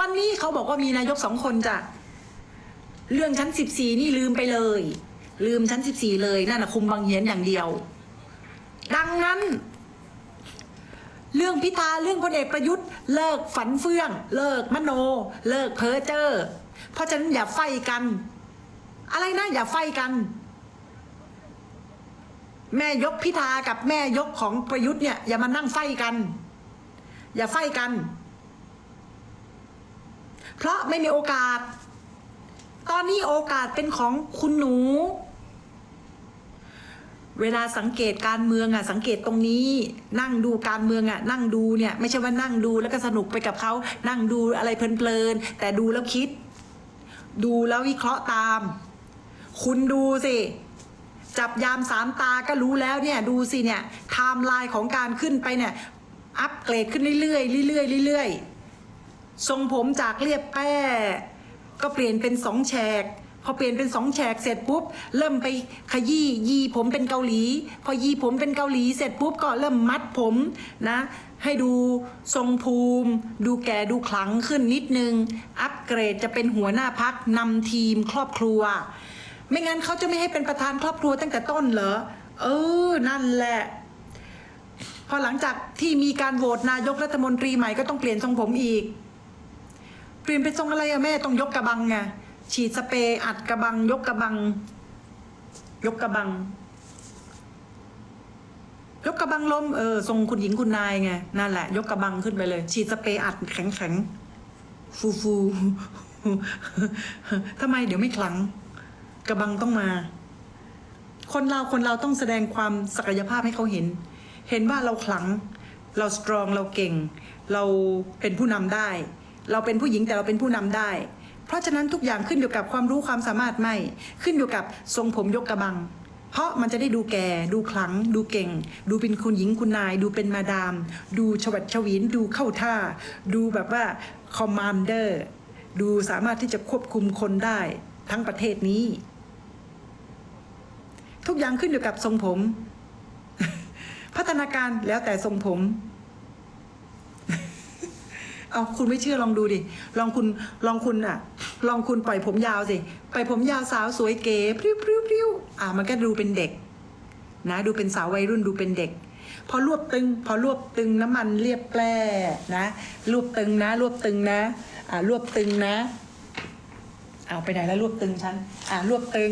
ตอนนี้เขาบอกว่ามีนายกสองคนจ้ะเรื่องชั้นสิบสี่นี่ลืมไปเลย ลืมชั้นสิบสี่เลยนั่นนะคุมบางเหียนอย่างเดียว ดังนั้น เรื่องพิธาเรื่องพลเอกประยุทธ์ เลิกฝันเฟื่อง เลิกมโน เลิกเพ้อเจ้อเพราะฉะนั้นอย่าไฟกัน อะไรนะอย่าไฟกัน แม่ยกพิธากับแม่ยกของประยุทธ์เนี่ยอย่ามานั่งไฟกัน อย่าไฟกัน เพราะไม่มีโอกาส ตอนนี้โอกาสเป็นของคุณหนู เวลาสังเกตการเมืองอะ สังเกตตรงนี้ นั่งดูการเมืองอะ นั่งดูเนี่ย ไม่ใช่ว่านั่งดูแล้วก็สนุกไปกับเขา นั่งดูอะไรเพลินๆแต่ดูแล้วคิด ดูแล้ววิเคราะห์ตาม คุณดูสิจับยามสามตาก็รู้แล้วเนี่ย ดูสิเนี่ยไทม์ไลน์ของการขึ้นไปเนี่ย อัปเกรดขึ้นเรื่อยๆเรื่อยๆเรื่อยๆ ทรงผมจากเรียบแป้ ก็เปลี่ยนเป็นสองแฉก พอเปลี่ยนเป็นสองแฉกเสร็จปุ๊บ เริ่มไปขยี้ยีผมเป็นเกาหลี พอยีผมเป็นเกาหลีเสร็จปุ๊บก็เริ่มมัดผมนะ ให้ดูทรงภูมิ ดูแก่ดูขลังขึ้นนิดนึง อัปเกรดจะเป็นหัวหน้าพักนำทีมครอบครัว ไม่งั้นเขาจะไม่ให้เป็นประธานครอบครัวตั้งแต่ต้นเหรอ เออ นั่นแหละพอหลังจากที่มีการโหวตนายกรัฐมนตรีใหม่ก็ต้องเปลี่ยนทรงผมอีก ปลี่ยนเป็นทรงอะไรอะแม่ต้องยกกระบังไงฉีดสเปรย์อัดกระบัง ยกกระบัง ยกกระบัง ยกกระบังลมเออทรงคุณหญิงคุณนายไงนั่นแหละ ยกกระบังขึ้นไปเลย ฉีดสเปรย์อัดแข็งแข็งฟูฟูทำไมเดี๋ยวไม่ขลัง กระบังต้องมา คนเราคนเราต้องแสดงความศักยภาพให้เขาเห็น เห็นว่าเราขลัง เราสตรองเราเก่ง เราเป็นผู้นำได้ เราเป็นผู้หญิงแต่เราเป็นผู้นำได้ เพราะฉะนั้นทุกอย่างขึ้นอยู่กับความรู้ความสามารถไม่ ขึ้นอยู่กับทรงผมยกกระบัง เพราะมันจะได้ดูแก่ ดูขลัง ดูเก่ง ดูเป็นคุณหญิงคุณนาย ดูเป็นมาดาม ดูชวัดเฉวีนดูเข้าท่า ดูแบบว่าคอมมานเดอร์ดูสามารถที่จะควบคุมคนได้ทั้งประเทศนี้ ทุกอย่างขึ้นอยู่กับทรงผม พัฒนาการแล้วแต่ทรงผม เอาคุณไม่เชื่อลองดูดิ ลองคุณลองคุณอะ ลองคุณปล่อยผมยาวสิปล่อยผมยาวสาวสวยเก๋พริ้วพริ้วพริ้วอะมันก็ดูเป็นเด็ก นะ ดูเป็นสาววัยรุ่นดูเป็นเด็ก พอรวบตึง พอรวบตึงน้ำมันเรียบแปร่นะ รวบตึงนะ รวบตึงนะอ่ารวบตึงนะเอาไปไหนแล้วรวบตึงฉันอ่ารวบตึง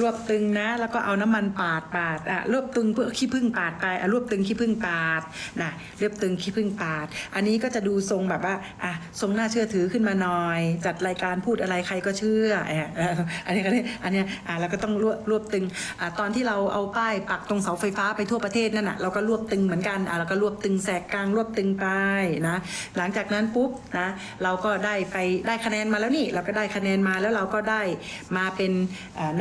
รวบตึงนะ แล้วก็เอาน้ำมันปาดปาดอะรวบตึงเพื่อขี้ผึ้งปาดไปอะรวบตึงขี้ผึ้งปาดนะรวบตึงขี้ผึ้งปาด อันนี้ก็จะดูทรงแบบว่าอะทรงน่าเชื่อถือขึ้นมาหน่อย จัดรายการพูดอะไรใครก็เชื่อออเอออันนี้ก็เลยอันนี้อะเราก็ต้องรวบรวบตึงอะตอนที่เราเอาป้ายปักตรงเสาไฟฟ้าไปทั่วประเทศนั่นน่ะเราก็รวบตึงเหมือนกันอะเราก็รวบตึงแสกกลางรวบตึงไปนะ หลังจากนั้นปุ๊บนะเราก็ได้ไปได้คะแนนมาแล้วนี่ เราก็ได้คะแนนมาแล้วเราก็ได้มาเป็น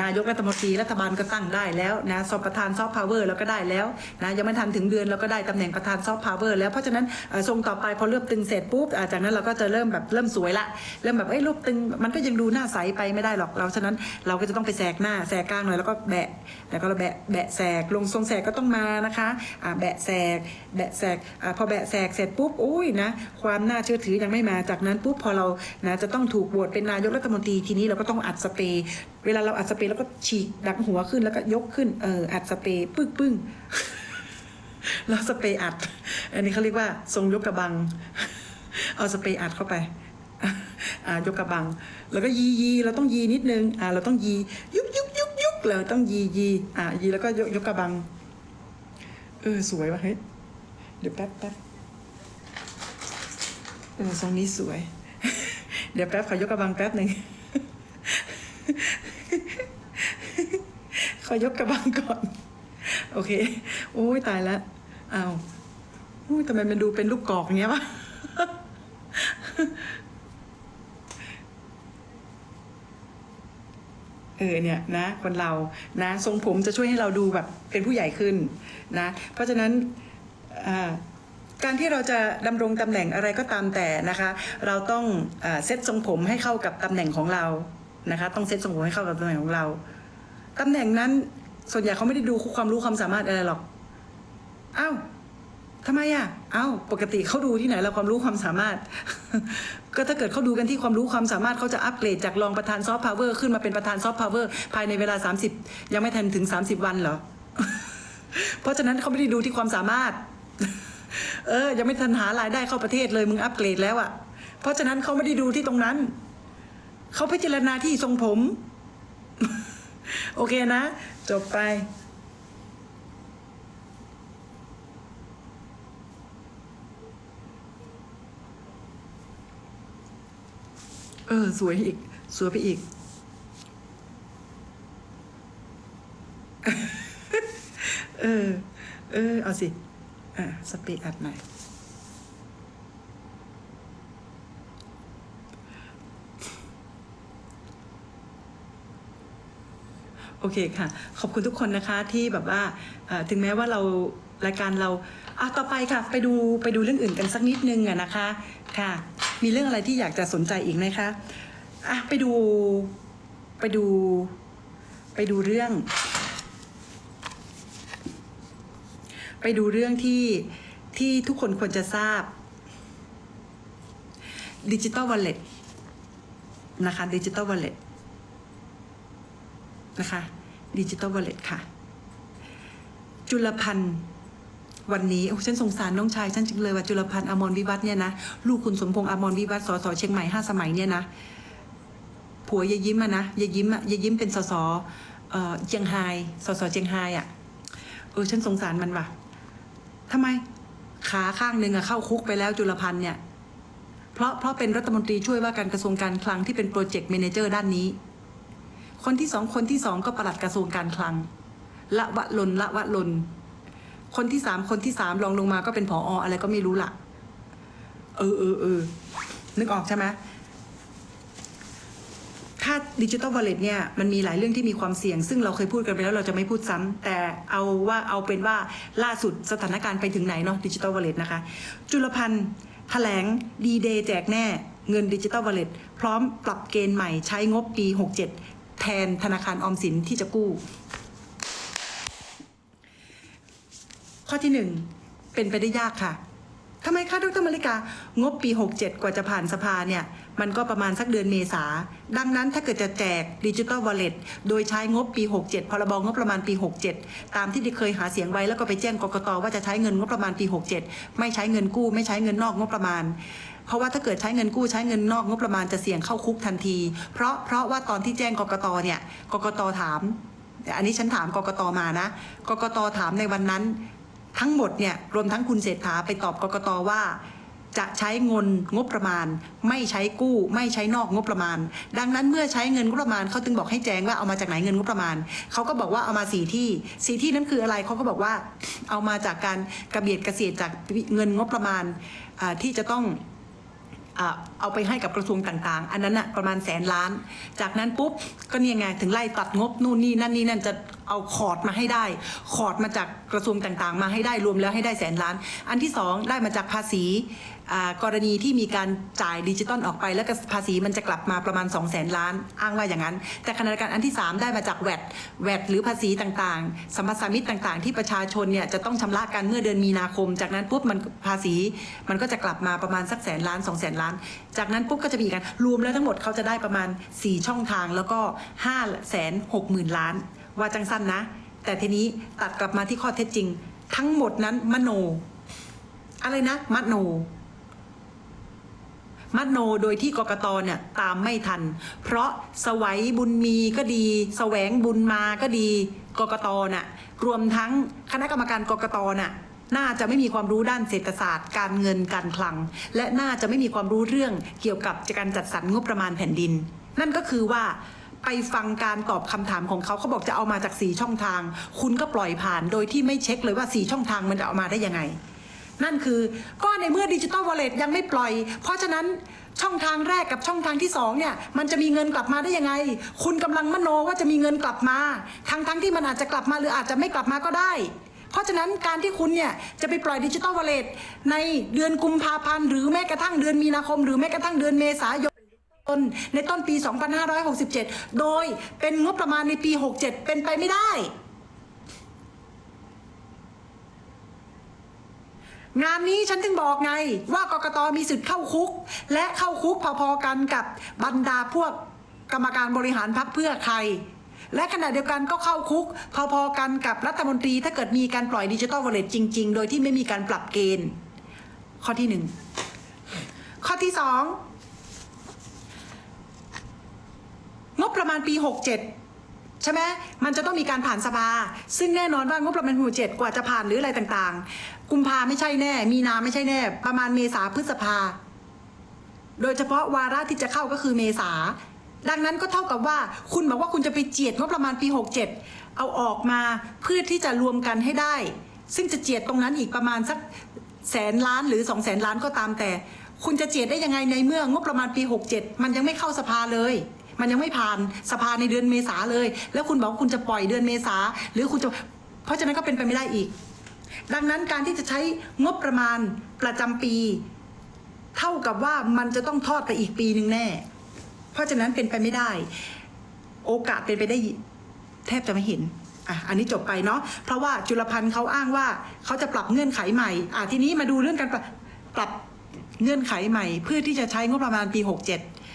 นายกรัฐมนตรีรัฐบาลก็ตั้งได้แล้วนะสอบประธานซอฟต์พาวเวอร์เราก็ได้แล้วนะยังไม่ทันถึงเดือนเราก็ได้ตำแหน่งประธานซอฟต์พาวเวอร์แล้วเพราะฉะนั้นทรงต่อไปพอเริ่มตึงเสร็จปุ๊บจากนั้นเราก็จะเริ่มแบบเริ่มสวยละเริ่มแบบเอ้ยรูปตึงมันก็ยังดูหน้าใสไปไม่ได้หรอกเราฉะนั้นเราก็จะต้องไปแสกหน้าแสกกลางหน่อยแล้วก็แบะแล้วก็แบะแบะแสกลงทรงแสกก็ต้องมานะคะแบะแสกแบะแสกพอแบะแสกเสร็จปุ๊บอุ้ยนะความน่าเชื่อถือยังไม่มาจากนั้นปุ๊บพอเรานะจะต้องถูกโหวตเป็นนายกรัฐมนตรีทีนี้เราก็ต้องอัดสเปรย์เวลาเราอัดสเปรย์แล้วก็ฉีกดักหัวขึ้นแล้วก็ยกขึ้นเอออัดสเปรย์ปึ้งปึ้งแล้วสเปรย์อัด อันนี้เขาเรียกว่าทรงยกกระบัง เอาสเปรย์อัดเข้าไปอ่ายกกระบัง แล้วก็ยียีเราต้องยีนิดนึงอ่าเราต้องยียุกยุกยุกยุกเราต้องยียีอ่ายีแล้วก็ยกยกกระบัง เออสวยว่ะเฮ้ยเดี๋ยวแป๊บแป๊บเออทรงนี้สวย เดี๋ยวแป๊บขอยกกระบังแป๊บหนึ่ง ขอยกกระบังก่อน โอเค โอ้ยตายแล้วอ้าวอุ้ยทำไมมันดูเป็นลูกกอกเงี้ยวะเออเนี่ยนะคนเรานะทรงผมจะช่วยให้เราดูแบบเป็นผู้ใหญ่ขึ้นนะเพราะฉะนั้นการที่เราจะดำรงตำแหน่งอะไรก็ตามแต่นะคะ เราต้องเซตทรงผมให้เข้ากับตำแหน่งของเรานะคะ ต้องเซตทรงผมให้เข้ากับตำแหน่งของเรา ตำแหน่งนั้น ส่วนใหญ่เขาไม่ได้ดูความรู้ความสามารถอะไรหรอกอ้าวทำไมอะ เอ้า ปกติเขาดูที่ไหนเราความรู้ความสามารถ ก็ถ้าเกิดเขาดูกันที่ความรู้ความสามารถเขาจะอัปเกรดจากรองประธานซอฟต์พาวเวอร์ขึ้นมาเป็นประธานซอฟต์พาวเวอร์ภายในเวลา 30 ยังไม่ทันถึง 30 วันเหรอ เพราะฉะนั้นเขาไม่ได้ดูที่ความสามารถ เออ ยังไม่ทันหารายได้เข้าประเทศเลยมึงอัปเกรดแล้วอะ่ะ เพราะฉะนั้นเขาไม่ได้ดูที่ตรงนั้น เขาพิจารณาที่ทรงผม โอเคนะ จบไปเออ สวยอีก สวยไปอีก เออ เออ เอาสิ อะ สเปรย์อัดหน่อย อเคค่ะ ขอบคุณทุกคนนะคะที่แบบว่าถึงแม้ว่าเรารายการเราอะต่อไปค่ะ ไปดูไปดูเรื่องอื่นกันสักนิดนึงอะนะคะค่ะ มีเรื่องอะไรที่อยากจะสนใจอีกไหมคะอะไปดูไปดู ไปดูเรื่อง ไปดูเรื่องที่ที่ทุกคนควรจะทราบดิจิตอลวอลเล็ตนะคะดิจิตอลวอลเล็ตนะคะ ดิจิตอลวอลเล็ตค่ะ จุลพันธ์วันนี้โอ้ฉันสงสารน้องชายฉันจริงเลยว่าจุลพันธ์อมรวิวัฒน์เนี่ยนะลูกคุณสมพงษ์อมรวิวัฒน์สสเชียงใหม่ห้าสมัยเนี่ยนะผัวยายยิ้มอะนะยายยิ้มอะยายยิ้มเป็นสสเอ่อเชียงไฮ้สสเชียงไฮ้อะเออฉันสงสารมันว่ะทำไมขาข้างหนึ่งอะเข้าคุกไปแล้วจุลพันธ์เนี่ย เพราะเพราะเป็นรัฐมนตรีช่วยว่าการกระทรวงการคลังที่เป็นโปรเจกต์เมนเจอร์ด้านนี้ คนที่สองคนที่สองก็ประหลัดกระทรวงการคลัง ละวะลนละวะลน คนที่สามคนที่สามรองลงมาก็เป็นผอออะไรก็ไม่รู้ละเออเออเออนึกออกใช่ไหมถ้าดิจิตอลวอลเล็ตเนี่ยมันมีหลายเรื่องที่มีความเสี่ยง ซึ่งเราเคยพูดกันไปแล้วเราจะไม่พูดซ้ำแต่เอาว่าเอาเป็นว่าล่าสุดสถานการณ์ไปถึงไหนเนาะดิจิตอลวอลเล็ตนะคะ จุลพันธ์แถลงดีเดย์แจกแน่เงินดิจิตอลวอลเล็ตพร้อมปรับเกณฑ์ใหม่ใช้งบปี 67 แทนธนาคารออมสินที่จะกู้ ข้อที่หนึ่งเป็นไปได้ยากค่ะทำไมคะดรมาริกางบปี 67 กว่าจะผ่านสภาเนี่ย มันก็ประมาณสักเดือนเมษา ดังนั้นถ้าเกิดจะแจกดิจิ t a ลวอลเล็ตโดยใช้งบปี 67 พรบงบประมาณปี 67 ตามที่ได้เคยหาเสียงไว้แล้วก็ไปแจ้งกกตว่าจะใช้เงินงบประมาณปี 67 ไม่ใช้เงินกู้ ไม่ใช้เงินนอกงบประมาณ เพราะว่าถ้าเกิดใช้เงินกู้ใช้เงินนอกงบประมาณจะเสี่ยงเข้าคุกทันที เพราะเพราะว่าตอนที่แจ้งกกตเนี่ยกกตถาม อันนี้ฉันถามกกตมานะกกตถามในวันนั้น ทั้งหมดเนี่ยรวมทั้งคุณเศรษฐาไปตอบกกตว่าจะใช้เงินงบประมาณ ไม่ใช้กู้ ไม่ใช้นอกงบประมาณ ดังนั้นเมื่อใช้เงินงบประมาณเขาจึงบอกให้แจ้งว่าเอามาจากไหนเงินงบประมาณเขาก็บอกว่าเอามาสี่ที่สี่ที่นั้นคืออะไรเขาก็บอกว่าเอามาจากการกระเบียดกระเสียดจากเงินงบประมาณที่จะต้อง เอาไปให้กับกระทรวงต่างๆ อันนั้นอะประมาณแสนล้าน จากนั้นปุ๊บก็เนี่ยไงถึงไล่ตัดงบนู่นนี่นั่นนี่นั่นจะ เอาคอร์ดมาให้ได้ คอร์ดมาจากกระทรวงต่างๆ มาให้ได้รวมแล้วให้ได้แสนล้าน อันที่สองได้มาจากภาษีกรณีที่มีการจ่ายดิจิตอลออกไป แล้วภาษีมันจะกลับมาประมาณ 2 0 0แสนล้าน อ้างว่าอย่างนั้น แต่ขณะเดียวกันอันที่ 3 ได้มาจากแวดแวดหรือภาษีต่างๆสัมปทานมิตต่างๆ ที่ประชาชนเนี่ยจะต้องชำระกันเมื่อเดือนมีนาคม จากนั้นปุ๊บมันภาษีมันก็จะกลับมาประมาณสักแสนล้าน2 0 0แสนล้าน จากนั้นปุ๊บก็จะมีการรวมแล้วทั้งหมดเขาจะได้ประมาณ 4 ช่องทางแล้วก็5แสน6หมื่นล้าน ว่าจังสั้นนะ แต่ทีนี้ตัดกลับมาที่ข้อเท็จจริง ทั้งหมดนั้นมโน อะไรนะมโนมโนโดยที่กกตเนี่ยตามไม่ทัน เพราะสวัยบุญมีก็ดีแสวงบุญมาก็ดีกกตน่ะรวมทั้งคณะกรรมการกกตน่ะน่าจะไม่มีความรู้ด้านเศรษฐศาสตร์ การเงินการคลัง และน่าจะไม่มีความรู้เรื่องเกี่ยวกับการจัดสรรงบประมาณแผ่นดิน นั่นก็คือว่า ไปฟังการตอบคำถามของเขาเขาบอกจะเอามาจากสีช่องทาง คุณก็ปล่อยผ่านโดยที่ไม่เช็คเลยว่าสีช่องทางมันจะเอามาได้ยังไง นั่นคือก็ในเมื่อดิจิ t a ลวอลเล็ตยังไม่ปล่อย เพราะฉะนั้นช่องทางแรกกับช่องทางที่สองเนี่ยมันจะมีเงินกลับมาได้ยังไง คุณกำลังมโนว่าจะมีเงินกลับมาทั้งทั้งที่มันอาจจะกลับมาหรืออาจจะไม่กลับมาก็ได้ เพราะฉะนั้นการที่คุณเนี่ยจะไปปล่อยดิจิ t a ลวอลเล็ตในเดือนกุมภาพันธ์หรือแม้กระทั่งเดือนมีนาคม หรือแม้กระทั่งเดือนเมษายน นในต้นปี 2567 โดยเป็นงบประมาณในปี 67 เป็นไปไม่ได้ งานนี้ฉันถึงบอกไงว่ากกตมีสิทธิ์เข้าคุก และเข้าคุกพอๆกันกับบรรดาพวกกรรมการบริหารพักเพื่อใคร และขณะเดียวกันก็เข้าคุก พอๆกันกับรัฐมนตรีถ้าเกิดมีการปล่อยดิจิตอลวอลเล็ตจริง ๆ โดยที่ไม่มีการปรับเกณฑ์ ข้อที่หนึ่งข้อที่สอง งบประมาณปี 67 ใช่ไหมมันจะต้องมีการผ่านสภา ซึ่งแน่นอนว่างบประมาณหมู่เจ็ดกว่าจะผ่านหรืออะไรต่างๆ กุมภาไม่ใช่แน่ มีนาไม่ใช่แน่ ประมาณเมษาพฤษภา โดยเฉพาะวาระที่จะเข้าก็คือเมษา ดังนั้นก็เท่ากับว่าคุณบอกว่าคุณจะไปเจียดงบประมาณปี 67 เอาออกมาเพื่อที่จะรวมกันให้ได้ ซึ่งจะเจียดตรงนั้นอีกประมาณสักแสนล้านหรือสองแสนล้านก็ตามแต่ คุณจะเจียดได้ยังไงในเมื่องบประมาณปี 67 มันยังไม่เข้าสภาเลย มันยังไม่ผ่านสภาในเดือนเมษาเลย แล้วคุณบอกว่าคุณจะปล่อยเดือนเมษาหรือคุณจะเพราะฉะนั้นก็เป็นไปไม่ได้อีก ดังนั้นการที่จะใช้งบประมาณประจำปี เท่ากับว่ามันจะต้องทอดไปอีกปีหนึ่งแน่ เพราะฉะนั้นเป็นไปไม่ได้ โอกาสเป็นไปได้แทบจะไม่เห็นอะอันนี้จบไปเนาะเพราะว่าจุลพันธ์เขาอ้างว่าเขาจะปรับเงื่อนไขใหม่อะทีนี้มาดูเรื่องการปรับปรับเงื่อนไขใหม่ เพื่อที่จะใช้งบประมาณปี 67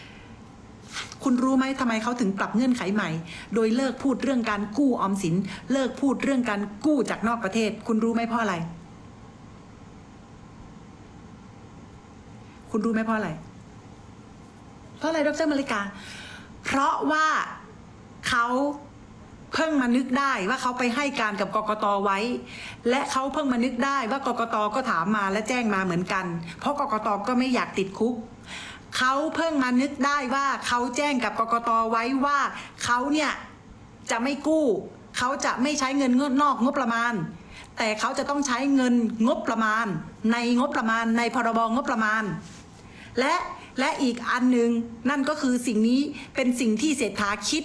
คุณรู้ไหมทำไมเขาถึงปรับเงื่อนไขใหม่ โดยเลิกพูดเรื่องการกู้ออมสิน เลิกพูดเรื่องการกู้จากนอกประเทศ คุณรู้ไหมเพราะอะไร คุณรู้ไหมเพราะอะไร เพราะอะไรดรมาริกา เพราะว่าเขาเพิ่งมานึกได้ว่าเขาไปให้การกับกกตไว้ และเขาเพิ่งมานึกได้ว่ากกตก็ถามมาและแจ้งมาเหมือนกัน เพราะกกตก็ไม่อยากติดคุก เขาเพิ่งมานึกได้ว่าเขาแจ้งกับกกตไว้ว่าเขาเนี่ยจะไม่กู้เขาจะไม่ใช้เงินงนอกงบประมาณ แต่เขาจะต้องใช้เงินงบประมาณ ในงบประมาณ ในพรบงบประมาณ และและอีกอันหนึ่งนั่นก็คือสิ่งนี้เป็นสิ่งที่เศรษฐาคิด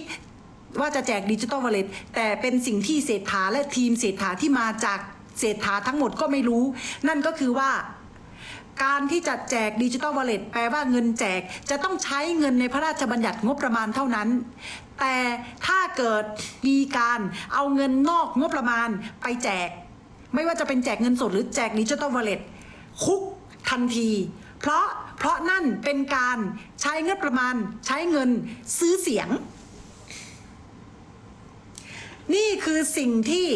ว่าจะแจกดิจิ t a ลวอลเล็ตแต่เป็นสิ่งที่เศรษฐาและทีมเศรษฐาที่มาจากเศรษฐาทั้งหมดก็ไม่รู้ นั่นก็คือว่า การที่จะแจกดิจิ t a ลวอลเล็ตแปลว่าเงินแจกจะต้องใช้เงินในพระราชบัญญัติงบประมาณเท่านั้น แต่ถ้าเกิดมีการเอาเงินนอกงบประมาณไปแจก ไม่ว่าจะเป็นแจกเงินสดหรือแจกดิจิ t a ลวอลเล็ตคุกทันที เพราะเพราะนั่นเป็นการใช้เงินประมาณใช้เงินซื้อเสียง นี่คือสิ่งที่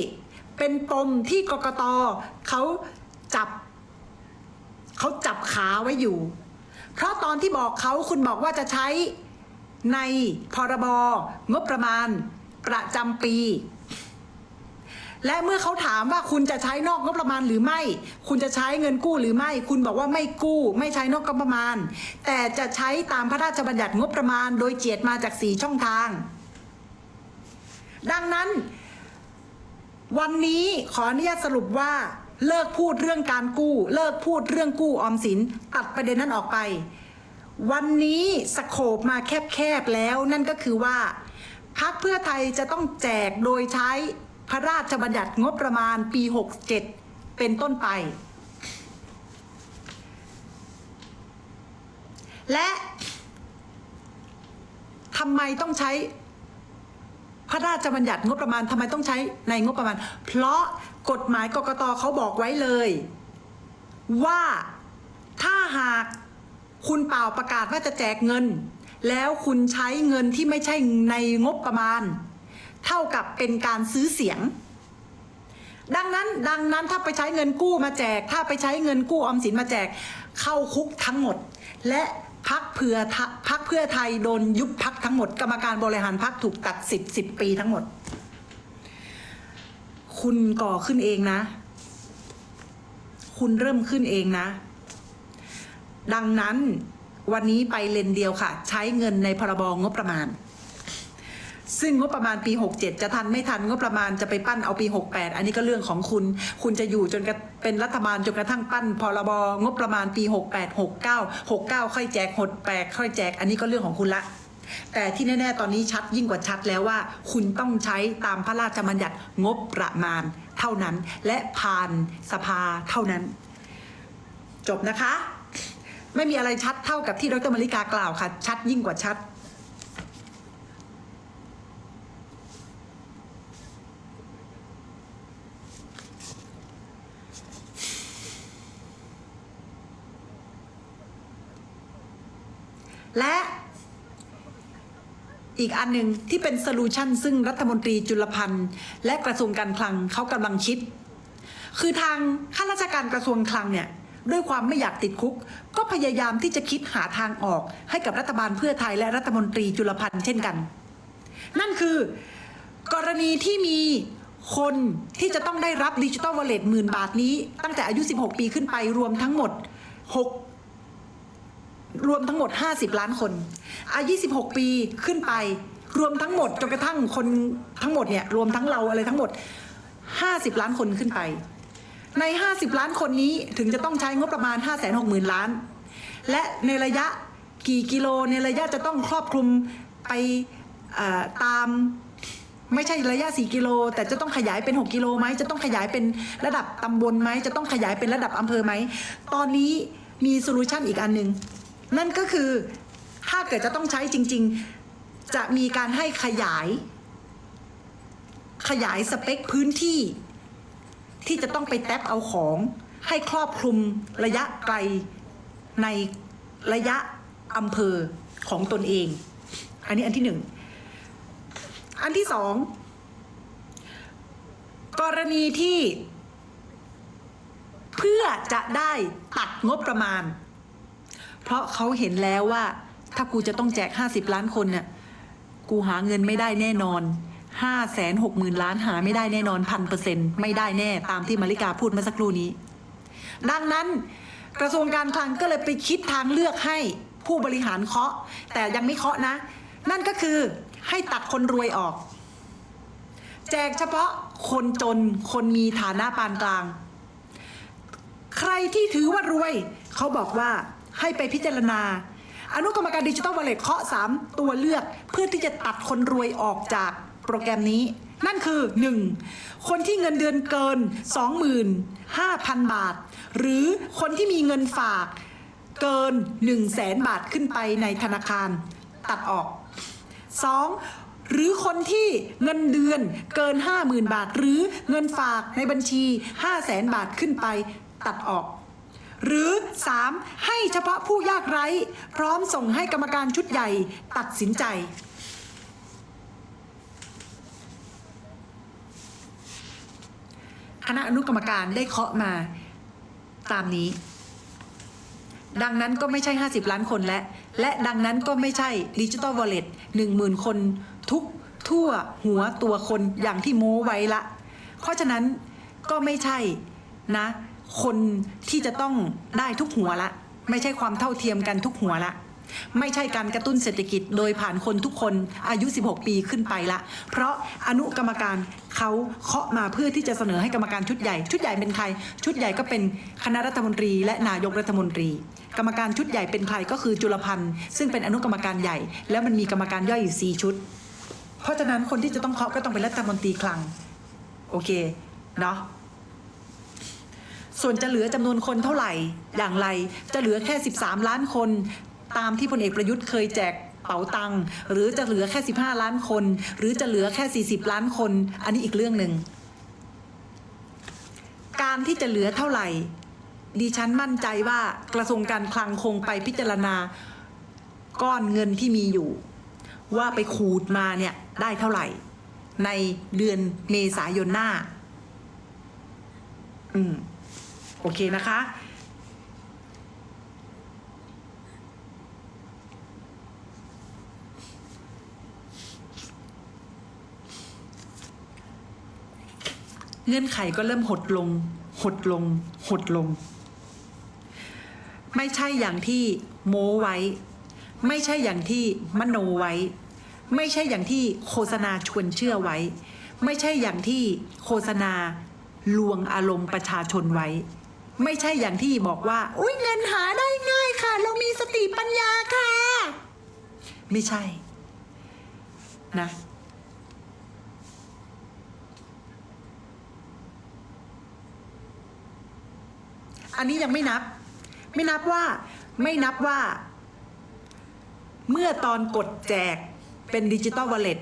เป็นปมที่กกตเขาจับ เขาจับขาไว้อยู่ เพราะตอนที่บอกเขาคุณบอกว่าจะใช้ในพรบงบประมาณประจำปี และเมื่อเขาถามว่าคุณจะใช้นอกงบประมาณหรือไม่ คุณจะใช้เงินกู้หรือไม่ คุณบอกว่าไม่กู้ ไม่ใช้นอกงบประมาณ แต่จะใช้ตามพระราชบัญญัติงบประมาณ โดยเจียดมาจากสี่ช่องทาง ดังนั้น วันนี้ขออนุญาตสรุปว่า เลิกพูดเรื่องการกู้ เลิกพูดเรื่องกู้ออมสินตัดประเด็นนั้นออกไป วันนี้สโคบมาแคบๆแล้วนั่นก็คือว่าพักเพื่อไทยจะต้องแจกโดยใช้พระราชบัญญัติงบประมาณปี 67 เป็นต้นไป และทำไมต้องใช้ พระราชบัญญัติงบประมาณทำไมต้องใช้ในงบประมาณ เพราะกฎหมายกกตเขาบอกไว้เลย ว่าถ้าหากคุณเปล่าประกาศว่าจะแจกเงิน แล้วคุณใช้เงินที่ไม่ใช่ในงบประมาณ เท่ากับเป็นการซื้อเสียง ดังนั้นดังนั้นถ้าไปใช้เงินกู้มาแจก ถ้าไปใช้เงินกู้ออมสินมาแจก เข้าคุกทั้งหมด และ พักเพื่อพักเพื่อไทยโดนยุบพักทั้งหมด กรรมการบริหารพักถูกตัดสิทธิ์สิบปีทั้งหมด คุณก่อขึ้นเองนะ คุณเริ่มขึ้นเองนะ ดังนั้นวันนี้ไปเลนเดียวค่ะ ใช้เงินในพรบงบประมาณ ซึ่งงบประมาณปี 67 จะทันไม่ทันงบประมาณจะไปปั้นเอาปี 68 อันนี้ก็เรื่องของคุณ คุณจะอยู่จนเป็นรัฐบาลจนกระทั่งปั้นพรบงบประมาณปี 68 69 69 ค่อยแจกหดแปดค่อยแจก อันนี้ก็เรื่องของคุณละแต่ที่แน่ ๆ ตอนนี้ชัดยิ่งกว่าชัดแล้วว่า คุณต้องใช้ตามพระราชบัญญัติงบประมาณเท่านั้น และผ่านสภาเท่านั้น จบนะคะ ไม่มีอะไรชัดเท่ากับที่ดรมาริกากล่าวค่ะ ชัดยิ่งกว่าชัด และอีกอันหนึ่งที่เป็นโซลูชันซึ่งรัฐมนตรีจุลพันธ์และกระทรวงการคลังเขากำลังคิด คือทางข้าราชการกระทรวงคลังเนี่ยด้วยความไม่อยากติดคุก ก็พยายามที่จะคิดหาทางออกให้กับรัฐบาลเพื่อไทยและรัฐมนตรีจุลพันธ์เช่นกัน นั่นคือกรณีที่มีคนที่จะต้องได้รับดิจิ t a ลวอลเล็ตหมื่นบาทนี้ ตั้งแต่อายุ 16 ปีขึ้นไปรวมทั้งหมด 6 รวมทั้งหมด 50 ล้านคน อายุ16ปีขึ้นไป รวมทั้งหมดจนกระทั่งคนทั้งหมดเนี่ยรวมทั้งเราอะไรทั้งหมด 50 ล้านคนขึ้นไป ใน 50 ล้านคนนี้ถึงจะต้องใช้งบประมาณ 5 6 0 0 0 0 ล้าน และในระยะกี่กิโลในระยะจะต้องครอบคลุมไปตามไม่ใช่ระยะ 4 กิโล แต่จะต้องขยายเป็น 6 กิโลไหมจะต้องขยายเป็นระดับตำบลไหมจะต้องขยายเป็นระดับอำเภอไหมตอนนี้มีโซลูชันอีกอันหนึ่ง นั่นก็คือถ้าเกิดจะต้องใช้จริง ๆ จะมีการให้ขยาย ขยายสเปคพื้นที่ ที่จะต้องไปแท็บเอาของ ให้ครอบคลุมระยะไกลในระยะอำเภอของตนเอง อันนี้อันที่หนึ่ง อันที่สอง กรณีที่ เพื่อจะได้ตัดงบประมาณ เพราะเขาเห็นแล้วว่า ถ้ากูจะต้องแจก 50 ล้านคนเนี่ยกูหาเงินไม่ได้แน่นอน5 6 0 0 0 0ล้านหาไม่ได้แน่นอนพันเปอร์เซ็นต์ไม่ได้แน่ตามที่มาริกาพูดเมื่อสักครู่นี้ ดังนั้นกระทรวงการคลังก็เลยไปคิดทางเลือกให้ผู้บริหารเคาะ แต่ยังไม่เคาะนะ นั่นก็คือให้ตัดคนรวยออก แจกเฉพาะคนจนคนมีฐานะปานกลาง ใครที่ถือว่ารวย เขาบอกว่า ให้ไปพิจารณา อนุกรรมการดิจิทัลวอลเล็ตเคาะ 3 ตัวเลือกเพื่อที่จะตัดคนรวยออกจากโปรแกรมนี้ นั่นคือ 1. คนที่เงินเดือนเกิน 25,000 บาท หรือคนที่มีเงินฝากเกิน 1 0 0 0 0แสนบาทขึ้นไปในธนาคาร ตัดออก 2. หรือคนที่เงินเดือนเกิน 50,000 บาท หรือเงินฝากในบัญชี 5 0 0แสนบาทขึ้นไปตัดออก หรือ 3. ให้เฉพาะผู้ยากไร้ พร้อมส่งให้กรรมการชุดใหญ่ตัดสินใจ คณะอนุกรรมการได้เคาะมาตามนี้ ดังนั้นก็ไม่ใช่ 50 ล้านคนและ และดังนั้นก็ไม่ใช่ดิจิ t a ลวอลเล็ตหนึ่งหมื่นคนทุกทั่วหัวตัวคนอย่างที่โม้ไว้ละ เพราะฉะนั้นก็ไม่ใช่นะ คนที่จะต้องได้ทุกหัวละ ไม่ใช่ความเท่าเทียมกันทุกหัวละ ไม่ใช่การกระตุ้นเศรษฐกิจโดยผ่านคนทุกคนอายุ 16 ปีขึ้นไปละ เพราะอนุกรรมการเขาเคาะมาเพื่อที่จะเสนอให้กรรมการชุดใหญ่ ชุดใหญ่เป็นใคร ชุดใหญ่ก็เป็นคณะรัฐมนตรีและนายกรัฐมนตรี กรรมการชุดใหญ่เป็นใครก็คือจุลพันธ์ซึ่งเป็นอนุกรรมการใหญ่ แล้วมันมีกรรมการย่อยอยู่ 4 ชุด เพราะฉะนั้นคนที่จะต้องเคาะก็ต้องเป็นรัฐมนตรีคลัง โอเค เนาะ ส่วนจะเหลือจำนวนคนเท่าไหร่ อย่างไร จะเหลือแค่ 13 ล้านคน ตามที่พลเอกประยุทธ์เคยแจกเป๋าตังค์หรือจะเหลือแค่ 15 ล้านคน หรือจะเหลือแค่ 40 ล้านคน อันนี้อีกเรื่องหนึ่ง การที่จะเหลือเท่าไหร่ ดิฉันมั่นใจว่ากระทรวงการคลังคงไปพิจารณา ก้อนเงินที่มีอยู่ ว่าไปขูดมาเนี่ยได้เท่าไหร่ ในเดือนเมษายนหน้า อืม โอเคนะคะ เงื่อนไขก็เริ่มหดลง หดลง หดลง ไม่ใช่อย่างที่โม้ไว้ ไม่ใช่อย่างที่มโนไว้ ไม่ใช่อย่างที่โฆษณาชวนเชื่อไว้ ไม่ใช่อย่างที่โฆษณาลวงอารมณ์ประชาชนไว้ ไม่ใช่อย่างที่บอกว่า อุ้ยเงินหาได้ง่ายค่ะ เรามีสติปัญญาค่ะ ไม่ใช่ นะ อันนี้ยังไม่นับ ไม่นับว่า ไม่นับว่า เมื่อตอนกดแจกเป็นดิจิตอลวอลเล็ต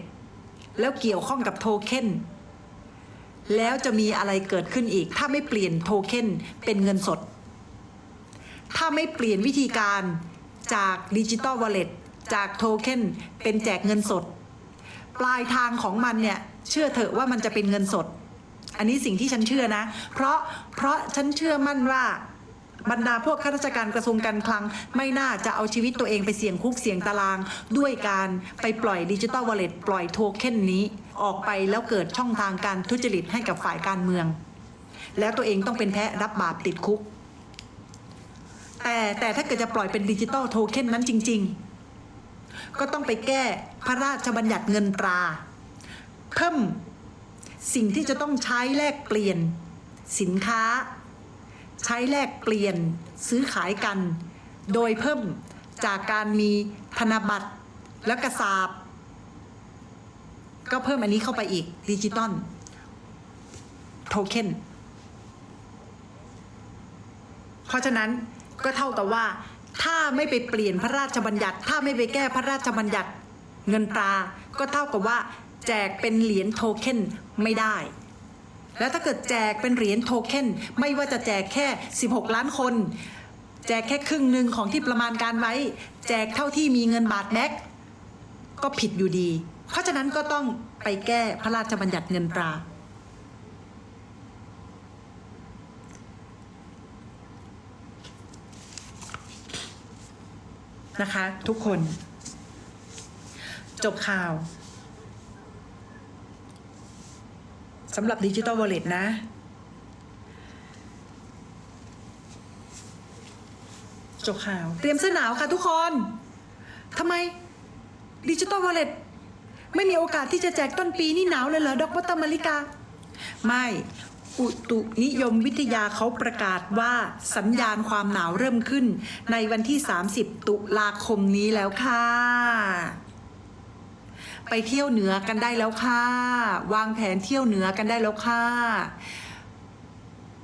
แล้วเกี่ยวข้องกับโทเค็น แล้วจะมีอะไรเกิดขึ้นอีก ถ้าไม่เปลี่ยนโทเค็นเป็นเงินสด ถ้าไม่เปลี่ยนวิธีการจากดิจิตอลวอลเล็ตจากโทเค็นเป็นแจกเงินสด ปลายทางของมันเนี่ย เชื่อเถอะว่ามันจะเป็นเงินสด อันนี้สิ่งที่ฉันเชื่อนะ เพราะเพราะฉันเชื่อมั่นว่าบรรดาพวกข้าราชการกระทรวงการคลัง ไม่น่าจะเอาชีวิตตัวเองไปเสี่ยงคุกเสี่ยงตาราง ด้วยการไปปล่อยดิจิตอลวอลเล็ตปล่อยโทเค็นนี้ ออกไปแล้วเกิดช่องทางการทุจริตให้กับฝ่ายการเมือง แล้วตัวเองต้องเป็นแพ้รับบาปติดคุก แต่แต่ถ้าเกิดจะปล่อยเป็นดิจิตอลโทเค็นนั้นจริง ๆ ก็ต้องไปแก้พระราชบัญญัติเงินตรา เพิ่มสิ่งที่จะต้องใช้แลกเปลี่ยน สินค้า ใช้แลกเปลี่ยนซื้อขายกัน โดยเพิ่มจากการมีธนบัตรและกระสาบ ก็เพิ่มอันนี้เข้าไปอีกดิจิตอลโทเค็นเพราะฉะนั้นก็เท่ากับว่า ถ้าไม่ไปเปลี่ยนพระราชบัญญัติ ถ้าไม่ไปแก้พระราชบัญญัติเงินตรา ก็เท่ากับว่า แจกเป็นเหรียญโทเค็นไม่ได้ แล้วถ้าเกิดแจกเป็นเหรียญโทเค็นไม่ว่าจะแจกแค่ 16 ล้านคน แจกแค่ครึ่งหนึ่งของที่ประมาณการไว้ แจกเท่าที่มีเงินบาทแม็กก็ผิดอยู่ดี เพราะฉะนั้นก็ต้องไปแก้พระราชบัญญัติเงินตรา นะคะ ทุกคน จบข่าวสำหรับดิจิ t a ลวอลเล็ตนะจบข่าว เตรียมเสื้อหนาวค่ะทุกคนทำไมดิจิ t a ลวอลเล็ต ไม่มีโอกาสที่จะแจกต้นปีนี่หนาวเลยเหรอดอกวัตมาริกา ไม่อุตุนิยมวิทยาเขาประกาศว่าสัญญาณความหนาวเริ่มขึ้น ในวันที่ 30 ตุลาคมนี้แล้วค่ะ ไปเที่ยวเหนือกันได้แล้วค่ะ วางแผนเที่ยวเหนือกันได้แล้วค่ะ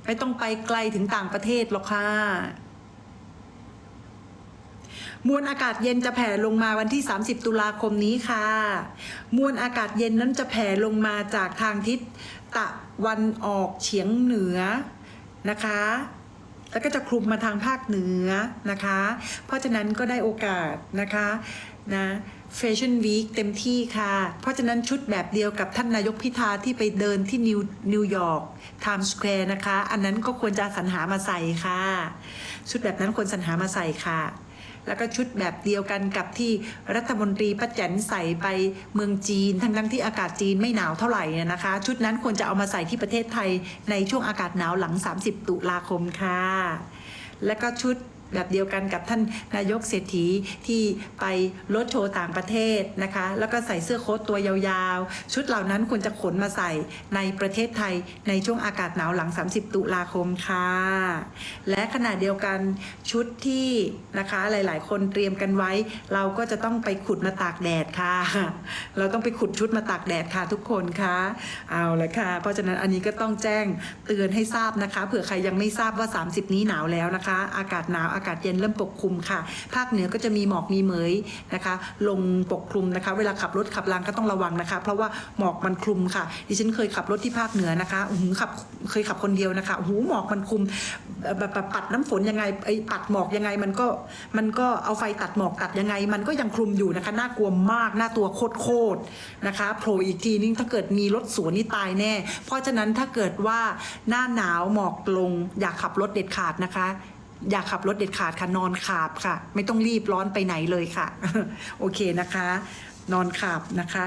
ไม่ต้องไปไกลถึงต่างประเทศหรอกค่ะ มวลอากาศเย็นจะแผ่ลงมาวันที่ 30 ตุลาคมนี้ค่ะ มวลอากาศเย็นนั้นจะแผ่ลงมาจากทางทิศตะวันออกเฉียงเหนือนะคะ แล้วก็จะคลุมมาทางภาคเหนือนะคะ เพราะฉะนั้นก็ได้โอกาสนะคะนะแฟชั่นวีคเต็มที่ค่ะ เพราะฉะนั้นชุดแบบเดียวกับท่านนายกพิธาที่ไปเดินที่นิวนิวยอร์กไทม์สแควร์นะคะ อันนั้นก็ควรจะสรรหามาใส่ค่ะ ชุดแบบนั้นควรสรรหามาใส่ค่ะ แล้วก็ชุดแบบเดียวกันกับที่รัฐมนตรีป้าแจ๋นใส่ไปเมืองจีน ทั้งทั้งที่อากาศจีนไม่หนาวเท่าไหร่เนี่ยนะคะ ชุดนั้นควรจะเอามาใส่ที่ประเทศไทยในช่วงอากาศหนาวหลัง 30 ตุลาคมค่ะ แล้วก็ชุด แบบเดียวกันกับท่านนายกเศรษฐีที่ไปรถโชว์ต่างประเทศนะคะ แล้วก็ใส่เสื้อโค้ทตัวยาวๆ ชุดเหล่านั้นควรจะขนมาใส่ในประเทศไทยในช่วงอากาศหนาวหลัง 30 ตุลาคมค่ะ และขณะเดียวกันชุดที่นะคะหลายๆ คนเตรียมกันไว้ เราก็จะต้องไปขุดมาตากแดดค่ะ เราต้องไปขุดชุดมาตากแดดค่ะทุกคนค่ะเอาละค่ะ เพราะฉะนั้นอันนี้ก็ต้องแจ้งเตือนให้ทราบนะคะเผื่อใครยังไม่ทราบว่า 30 นี้หนาวแล้วนะคะ อากาศหนาวอากาศเย็นเริ่มปกคลุมค่ะ ภาคเหนือก็จะมีหมอกมีเหมยนะคะ ลงปกคลุมนะคะ เวลาขับรถขับรางก็ต้องระวังนะคะ เพราะว่าหมอกมันคลุมค่ะ ดิฉันเคยขับรถที่ภาคเหนือนะคะหือขับเคยขับคนเดียวนะคะโอ้โหมอกมันคลุมแบบแบบปัดน้ำฝนยังไงไอ้ปัดหมอกยังไงมันก็มันก็เอาไฟตัดหมอกตัดยังไง มันก็ยังคลุมอยู่นะคะน่ากลัวมากน่าตัวโคตรโคตรนะคะโผล่อีกทีนึงถ้าเกิดมีรถสวนนี่ตายแน่ เพราะฉะนั้นถ้าเกิดว่าหน้าหนาวหมอกลงอย่าขับรถเด็ดขาดนะคะ อย่าขับรถเด็ดขาดค่ะนอนขาบค่ะ ไม่ต้องรีบร้อนไปไหนเลยค่ะ โอเคนะคะ นอนขาบนะคะ